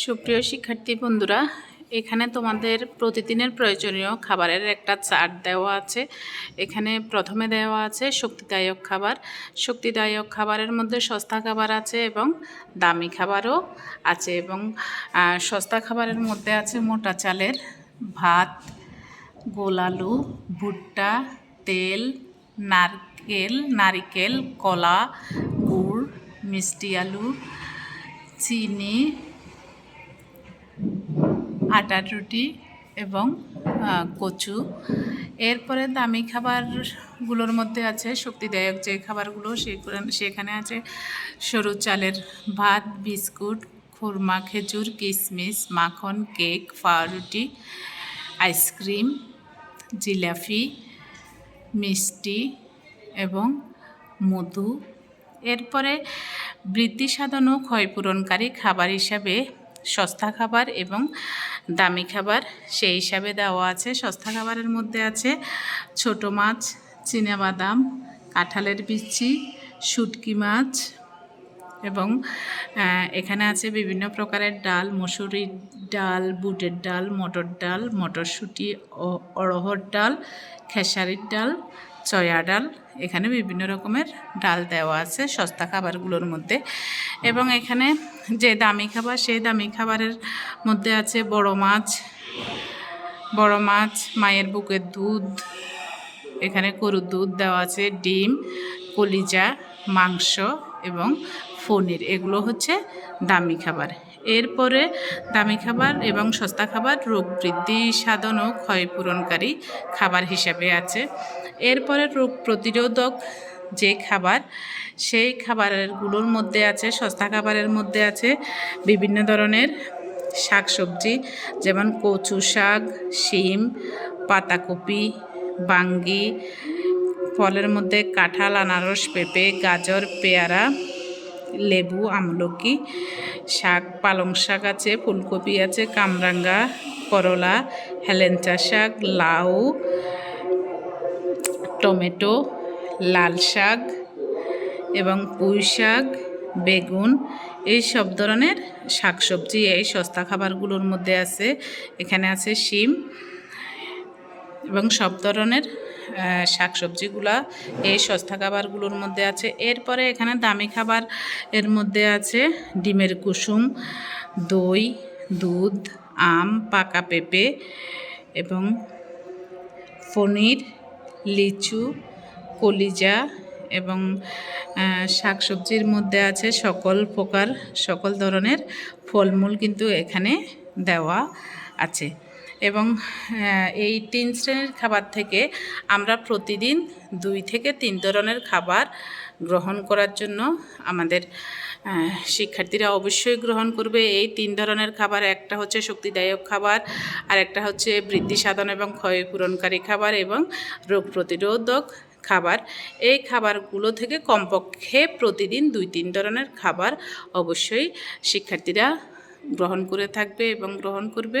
সুপ্রিয় শিক্ষার্থী বন্ধুরা, এখানে তোমাদের প্রতিদিনের প্রয়োজনীয় খাবারের একটা চার্ট দেওয়া আছে। এখানে প্রথমে দেওয়া আছে শক্তিদায়ক খাবার। শক্তিদায়ক খাবারের মধ্যে সস্তা খাবার আছে এবং দামি খাবারও আছে এবং সস্তা খাবারের মধ্যে আছে মোটা চালের ভাত, গোল আলু, ভুট্টা, তেল, নারকেল, নারিকেল, কলা, গুড়, মিষ্টি আলু, চিনি আটার রুটি এবং কচু। এরপরে দামি খাবারগুলোর মধ্যে আছে শক্তিদায়ক যে খাবারগুলো সেখানে আছে সরু চালের ভাত, বিস্কুট, খুরমা, খেজুর কিশমিশ মাখন, কেক পাউরুটি আইসক্রিম, জিলাপি, মিষ্টি এবং মধু। এরপরে বৃদ্ধি সাধন ও ক্ষয়পূরণকারী খাবার হিসাবে সস্তা খাবার এবং দামি খাবার, সেই হিসাবে দেওয়া আছে। সস্তা খাবারের মধ্যে আছে ছোট মাছ বাদাম কাঁঠালের বিচি, শুটকি মাছ এবং এখানে আছে বিভিন্ন প্রকারের ডাল, মসুরির ডাল, বুটের ডাল, মটর ডাল, মটরশুঁটি অড়হর ডাল, খেসারির ডাল চয়া ডাল, এখানে বিভিন্ন রকমের ডাল দেওয়া আছে সস্তা খাবারগুলোর মধ্যে। এবং এখানে যে দামি খাবার, সেই দামি খাবারের মধ্যে আছে বড় মাছ বড় মাছ, মায়ের বুকের দুধ, এখানে গরুর দুধ দেওয়া আছে, ডিম, কলিজা, মাংস এবং পনির। এগুলো হচ্ছে দামি খাবার। এরপরে দামি খাবার এবং সস্তা খাবার, রোগ বৃদ্ধি সাধন ও ক্ষয়পূরণকারী খাবার হিসাবে আছে। এরপরে রোগ প্রতিরোধক যে খাবার, সেই খাবারগুলোর মধ্যে আছে, সস্তা খাবারের মধ্যে আছে বিভিন্ন ধরনের শাকসবজি, যেমন কচু শাক, শিম, পাতাকপি, বাঙ্গি, ফলের মধ্যে কাঁঠাল, আনারস, পেঁপে, গাজর, পেয়ারা লেবু, আমলকি, শাক, পালং শাক আছে, ফুলকপি আছে, কামরাঙ্গা, করলা, হেলেঞ্চা শাক, লাউ, টমেটো, লাল শাক এবং পুঁই শাক, বেগুন, এই সব ধরনের শাকসবজি এই সস্তা খাবারগুলোর মধ্যে আছে। এখানে আছে শিম এবং সব ধরনের শাকসবজিগুলা, এই সস্তা খাবারগুলোর মধ্যে আছে। এরপরে এখানে দামি খাবার এর মধ্যে আছে ডিমের কুসুম, দই, দুধ, আম, পাকা পেঁপে এবং পনির, লিচু, কলিজা এবং শাকসবজির মধ্যে আছে সকল প্রকার, সকল ধরনের ফলমূল কিন্তু এখানে দেওয়া আছে। এবং এই তিন শ্রেণির খাবার থেকে আমরা প্রতিদিন দুই থেকে তিন ধরনের খাবার গ্রহণ করার জন্য আমাদের শিক্ষার্থীরা অবশ্যই গ্রহণ করবে। এই তিন ধরনের খাবার, একটা হচ্ছে শক্তিদায়ক খাবার, আর একটা হচ্ছে বৃদ্ধি সাধন এবং ক্ষয়পূরণকারী খাবার এবং রোগ প্রতিরোধক খাবার। এই খাবারগুলো থেকে কমপক্ষে প্রতিদিন দুই তিন ধরনের খাবার অবশ্যই শিক্ষার্থীরা গ্রহণ করে থাকবে এবং গ্রহণ করবে।